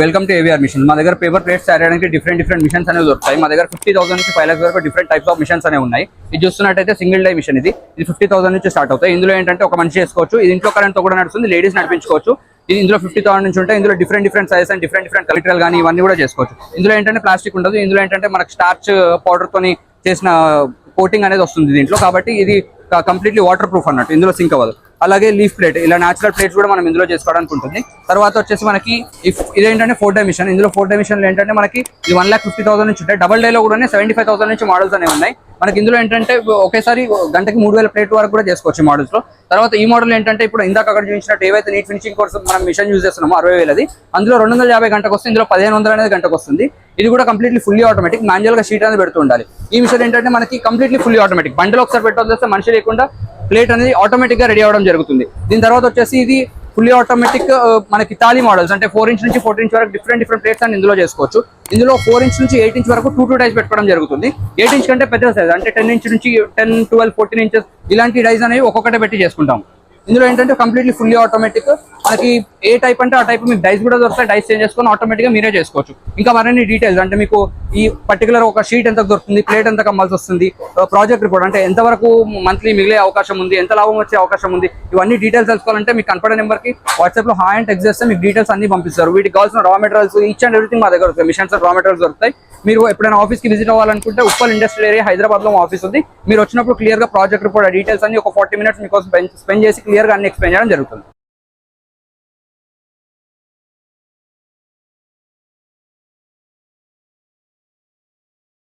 Welcome to AVR machine మా దగ్గర paper plates తయారు చేయడానికి డిఫరెంట్ డిఫరెంట్ మిషన్స్ అనేవి దొరుకుతాయి. మా దగ్గర ఫిఫ్టీ థౌసండ్ నుంచి ఫైవ్ లాక్స్ వరకు డిఫరెంట్ టైప్స్ ఆఫ్ మిషన్స్ అనేవి ఉన్నాయి. ఇది చూస్తున్నట్టయితే సింగిల్ డై మిషన్ ఇది. ఇది ఫిఫ్టీ థౌసండ్ నుంచి స్టార్ట్ అవుతాయి. ఇందులో ఏంటంటే ఒక మనిషి చేసుకోవచ్చు. ఇది ఇంట్లో కరెంట్తో కూడా నడుస్తుంది. లేడీస్ నడిపించుకోవచ్చు. ఇది ఇందులో ఫిఫ్టీ థౌసండ్ నుంచి ఉంటాయి. ఇందులో different different sizes and different different కలెక్టర్లు కానీ ఇవన్నీ కూడా చేసుకోవచ్చు. ఇందులో ఏంటంటే ప్లాస్టిక్ ఉండదు. ఇందులో ఏంటంటే మనకు స్టార్చ్ పౌడర్ uh, తోని చేసిన uh, కోటింగ్ అనేది వస్తుంది దీంట్లో. కాబట్టి ఇది కంప్లీట్లీ వాటర్ ప్రూఫ్ అన్నట్టు. ఇందులో సింక్ అవ్వదు. అలాగే లీఫ్ ప్లేట్ ఇలా న్యాచురల్ ప్లేట్స్ కూడా మనం ఇందులో చేసుకోవడానికి ఉంటుంది. తర్వాత వచ్చేసి మనకి ఇఫ్ ఇదేంటంటే ఫోర్ డైమిషన్ ఇందులో ఫోర్ డైమిషన్లు ఏంటంటే మనకి ఇది వన్ ల్యాక్ ఫిఫ్టీ థౌసండ్ నుంచి ఉంటాయి. డబల్ డేలో కూడా సెవెంటీ ఫైవ్ థౌసండ్ నుంచి మోడల్స్ అనేవి ఉన్నాయి. మనకి ఇందులో ఏంటంటే ఒకేసారి గంటకి మూడు వేల ప్లేట్ వరకు కూడా చేసుకోవచ్చు మోడల్స్లో. తర్వాత ఈ మోడల్ ఏంటంటే ఇప్పుడు ఇందాక అక్కడ చూపించినట్టు ఏవైతే నీట్ ఫినిషింగ్ కోసం మనం మిషన్ యూజ్ చేస్తున్నామో అరవై వేలది అందులో రెండు వందల యాభై గంటకు వస్తుంది ఇందులో పదిహేను వందలు అనేది గంటకు వస్తుంది. ఇది కూడా కంప్లీట్లీ ఫుల్లీ ఆటోమేటిక్ మాన్యువల్గా షీట్ అనేది పెడుతూ ఉండాలి. ఈ మిషన్ ఏంటంటే మనకి కంప్లీట్లీ ఫుల్లీ ఆటోమేటిక్ బండిలో ఒకసారి పెట్టాల్సి వస్తే మనిషి లేకుండా ప్లేట్ అనేది ఆటోమేటిక్గా రెడీ అవ్వడం జరుగుతుంది. దీని తర్వాత వచ్చేసి ఇది ఫుల్లీ ఆటోమేటిక్ మనకి తాలీ మోడల్స్ అంటే ఫోర్ ఇంచ్ నుంచి ఫోర్టీన్ ఇంచ్ వరకు డిఫరెంట్ డిఫరెంట్ ప్లేట్స్ అని ఇందులో చేసుకోవచ్చు. ఇందులో ఫోర్ ఇంచ్ నుంచి ఎయిట్ ఇంచ్ వరకు టూ టూ డైస్ పెట్టుకోవడం జరుగుతుంది. ఎయిట్ ఇంచ్ కంటే పెద్ద సైజ్ అంటే టెన్ ఇంచ్ నుంచి టెన్ ట్వెల్వ్ ఫోర్టీన్ ఇంచెస్ ఇలాంటి డైస్ అనేవి ఒక్కొక్కటే పెట్టి చేసుకుంటాం. ఇందులో ఏంటంటే కంప్లీట్లీ ఫుల్లీ ఆటోమేటిక్ మనకి ఏ టైప్ అంటే ఆ టైప్ మీకు డైస్ కూడా దొరుకుతాయి. డైస్ చేంజ్ చేసుకొని ఆటోమేటిక్గా మీరే చేసుకోవచ్చు. ఇంకా మరిన్ని డీటెయిల్స్ అంటే మీకు ఈ పర్టికులర్ ఒక షీట్ ఎంత దొరుకుతుంది ప్లేట్ ఎంత కమ్మాల్సి వస్తుంది ప్రాజెక్ట్ రిపోర్ట్ అంటే ఎంతవరకు మంత్లీ మిగిలే అవకాశం ఉంది ఎంత లాభం వచ్చే అవకాశం ఉంది ఇవన్నీ డీటెయిల్స్ తెలుసుకోవాలంటే మీకు కనపడే నెంబర్కి వాట్సాప్లో హాయ్ అండ్ టెక్స్ట్ చేస్తే మీకు డీటెయిల్స్ అన్ని పంపిస్తారు. వీటికి కావాల్సిన రా మెటీరియల్స్ ఈచ్ అండ్ ఎవ్రీథింగ్ మా దగ్గర దొరుకుతాయి. మిషన్స్ రా మెటీరియల్స్ దొరుకుతాయి. మీరు ఎప్పుడైనా ఆఫీస్కి విజిట్ అవ్వాలనుకుంటే ఉప్పల్ ఇండస్ట్రియల్ ఏరియా హైదరాబాద్లో ఆఫీస్ ఉంది. మీరు వచ్చినప్పుడు క్లియర్గా ప్రాజెక్ట్ రిపోర్ట్ డీటెయిల్స్ అన్ని ఒక ఫార్టీ మినిట్స్ మీకు స్పెండ్ చేసి క్లియర్గా అన్ని ఎక్స్ప్లెయిన్ చేయడం జరుగుతుంది.